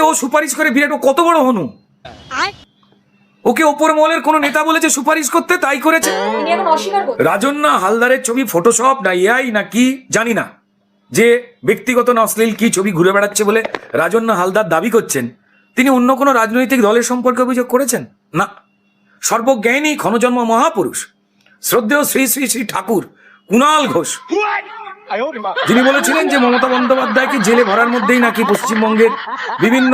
ও সুপারিশ করে বিরাট ও কত বড় হনু? ওকে ওপর মহলের কোনো নেতা বলেছে সুপারিশ করতে তাই করেছে? তিনি এখন রাজন্না হালদারের ছবি ফটোশপ না এআই না কি জানি না। যে ব্যক্তিগত না অশ্লীল কি ছবি ঘুরে বেড়াচ্ছে বলে রাজন্না হালদার দাবি করছেন তিনি অন্য কোনো রাজনৈতিক দলের সম্পর্কে অভিযোগ করেছেন? না। সর্বজ্ঞানী ক্ষণজন্ম মহাপুরুষ। শ্রদ্ধেয় শ্রী শ্রী শ্রী ঠাকুর কুণাল ঘোষ। যিনি বলেছিলেন যে মমতা বন্দ্যোপাধ্যায়কে জেলে ভরার মধ্যেই নাকি পশ্চিমবঙ্গের বিভিন্ন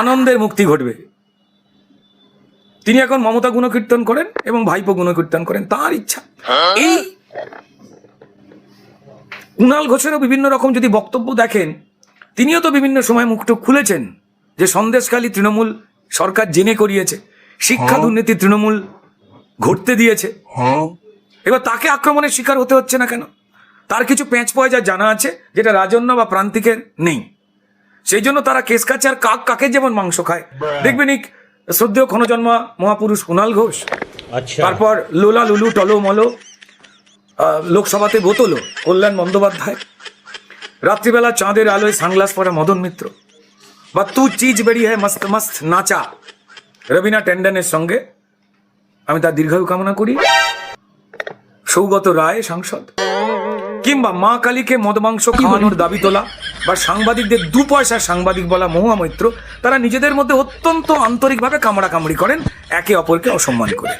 আনন্দের মুক্তি ঘটবে। তিনি এখন মমতা গুণকীর্তন করেন এবং ভাইপো গুণকীর্তন করেন। তার ইচ্ছা। এই কুণাল ঘোষেরও বিভিন্ন রকম যদি বক্তব্য দেখেন তিনিও তো বিভিন্ন সময় মুখটুক খুলেছেন যে সন্দেশকালী তৃণমূল সরকার জেনে করিয়েছে শিক্ষা দুর্নীতি তৃণমূল ঘটতে দিয়েছে। এবার তাকে আক্রমণের শিকার হতে হচ্ছে না কেন? তার কিছু প্যাঁচ পয়জা জানা আছে যেটা রাজন্য বা প্রান্তিকের নেই। সেই জন্য তারা কেস কাছে আর কাক কাকে যেমন মাংস খায়। দেখবেন এই শ্রদ্ধেয় ক্ষণজন্মা মহাপুরুষ কুণাল ঘোষ। তারপর লোলা লুলু টলো মলো লোকসভাতে বোতলো কল্যাণ বন্দ্যোপাধ্যায়। রাত্রিবেলা চাঁদের আলোয় সানগ্লাস পরা মদন মিত্র। বা তু চিজ বেরিয়ে হ্যায় মস্ত মস্ত নাচা। রবিনা ট্যান্ডনের সঙ্গে। আমি তার দীর্ঘায়ু কামনা করি। সৌগত রায় সাংসদ। কিংবা মা কালীকে মদ মাংস খাওয়ানোর দাবি তোলা বা সাংবাদিকদের দু পয়সা সাংবাদিক বলা মহুয়া মৈত্র তারা নিজেদের মধ্যে অত্যন্ত আন্তরিকভাবে কামড়াকামড়ি করেন একে অপরকে অসম্মান করে।